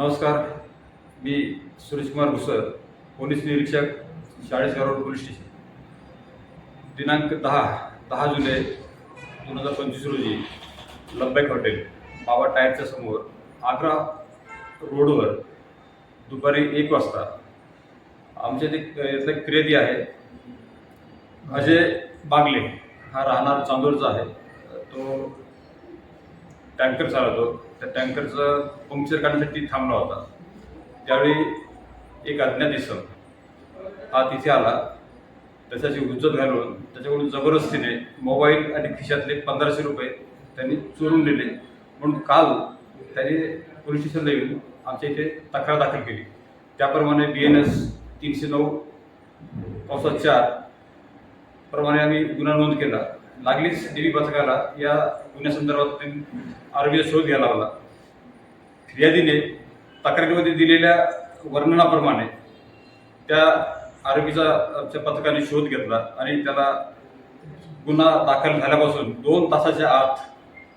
नमस्कार मी सुरेशकुमार घुसर पोलीस निरीक्षक Chalisgaon road police station. दिनांक दहा दहा जुलै दोन हजार पंचवीस रोजी लब्बॅक हॉटेल बाबा टायरच्या समोर आग्रा रोडवर दुपारी एक वाजता आमच्या ते इथला एक क्रेदी आहे. अजय बागले हा राहणार चांदूरचा आहे. तो टँकर चालवतो. त्या टँकरचं पंक्चर काढण्यासाठी थांबला होता. त्यावेळी एक अज्ञात इसम हा तिथे आला. त्याच्याची उज्जत घालून त्याच्याकडून जबरदस्तीने मोबाईल आणि खिशातले पंधराशे रुपये त्यांनी चोरून दिले म्हणून काल त्यांनी पोलीस स्टेशनला येऊन आमच्या इथे तक्रार दाखल केली. त्याप्रमाणे बी एन एस तीनशे नऊ पावसात चार प्रमाणे आम्ही गुन्हा नोंद केला. लागलीच देवी पथकाला या गुन्ह्यासंदर्भात आरोग्य शोध घ्यायला लावला फिर्यादीने तक्रारीमध्ये दिलेल्या वर्णनाप्रमाणे त्या आरोग्याचा आमच्या पथकाने शोध घेतला आणि त्याला गुन्हा दाखल झाल्यापासून दोन तासाच्या आत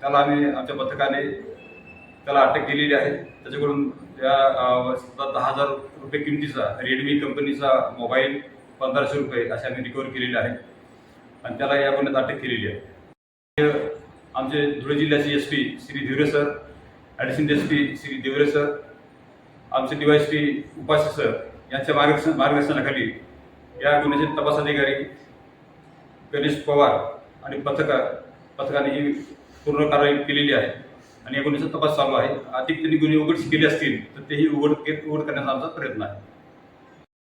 त्याला आम्ही आमच्या पथकाने त्याला अटक केलेली आहे. त्याच्याकडून त्या दहा हजार रुपये किमतीचा रेडमी कंपनीचा मोबाईल पंधराशे रुपये असे आम्ही रिकवर केलेले आहे. आणि त्याला या गुन्ह्यात अटक केलेली आहे. आमचे धुळे जिल्ह्याचे S P Shri Dhivare sir additional S P Shri Deore sir आमचे D Y S P Upasya sir यांच्या मार्गदर्शन मार्गदर्शनाखाली या गुन्ह्याचे तपास अधिकारी गणेश पवार आणि पथका पथकाने ही पूर्ण कारवाई केलेली आहे. आणि या गुन्ह्याचा तपास चालू आहे. अधिक त्यांनी गुन्हे उघड केले असतील तर तेही उघड उघड करण्याचा आमचा प्रयत्न आहे.